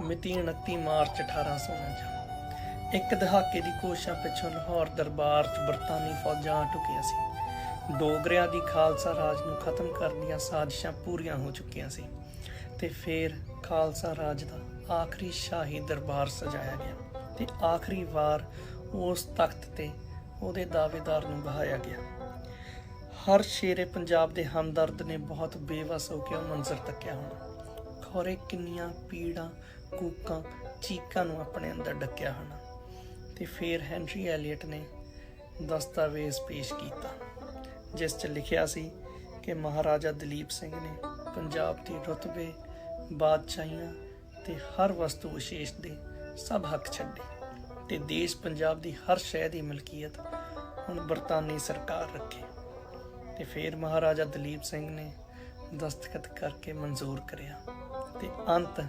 ਮਿਤੀ 29 ਮਾਰਚ 1849 ਇੱਕ ਦਹਾਕੇ ਦੀ ਕੋਸ਼ਿਸ਼ਾਂ ਪਿੱਛੋਂ ਲਾਹੌਰ ਦਰਬਾਰ 'ਚ ਬਰਤਾਨੀ ਫੌਜਾਂ ਆ ਟੁਕੀਆਂ ਸੀ। ਡੋਗਰਿਆਂ ਦੀ ਖਾਲਸਾ ਰਾਜ ਨੂੰ ਖਤਮ ਕਰਨ ਦੀਆਂ ਸਾਜ਼ਿਸ਼ਾਂ ਪੂਰੀਆਂ ਹੋ ਚੁੱਕੀਆਂ ਸੀ ਤੇ ਫਿਰ ਖਾਲਸਾ ਰਾਜ ਦਾ ਆਖਰੀ ਸ਼ਾਹੀ ਦਰਬਾਰ ਸਜਾਇਆ ਗਿਆ ਤੇ ਆਖਰੀ ਵਾਰ ਉਸ ਤਖਤ ਤੇ ਉਹਦੇ ਦਾਅਵੇਦਾਰ ਨੂੰ ਬਹਾਇਆ ਗਿਆ। ਹਰ ਸ਼ੇਰੇ ਪੰਜਾਬ ਦੇ ਹਮਦਰਦ ਨੇ ਬਹੁਤ ਬੇਵਸ ਹੋ ਕੇ ਉਹ ਮੰਜ਼ਰ ਤੱਕਿਆ ਹੋਣਾ। ਖੋਰੇ ਕਿੰਨੀਆਂ ਪੀੜਾਂ, ਕੂਕਾਂ, ਚੀਕਾਂ ਨੂੰ ਆਪਣੇ ਅੰਦਰ ਡੱਕਿਆ ਹਨ। ਤੇ ਫਿਰ ਹੈਨਰੀ ਐਲੀਅਟ ਨੇ ਦਸਤਾਵੇਜ਼ ਪੇਸ਼ ਕੀਤਾ, ਜਿਸ 'ਚ ਲਿਖਿਆ ਸੀ ਕਿ ਮਹਾਰਾਜਾ ਦਲੀਪ ਸਿੰਘ ਨੇ ਪੰਜਾਬ ਦੇ ਰੁਤਬੇ, ਬਾਦਸ਼ਾਹੀਆਂ ਤੇ ਹਰ ਵਸਤੂ ਵਿਸ਼ੇਸ਼ ਦੇ ਸਭ ਹੱਕ ਛੱਡੇ ਤੇ ਦੇਸ਼ ਪੰਜਾਬ ਦੀ ਹਰ ਸ਼ੈ ਦੀ ਮਲਕੀਅਤ ਹੁਣ ਬਰਤਾਨੀ ਸਰਕਾਰ ਰੱਖੇ। ਤੇ ਫਿਰ ਮਹਾਰਾਜਾ ਦਲੀਪ ਸਿੰਘ ਨੇ ਦਸਤਖਤ ਕਰਕੇ ਮਨਜ਼ੂਰ ਕਰਿਆ ਤੇ ਅੰਤ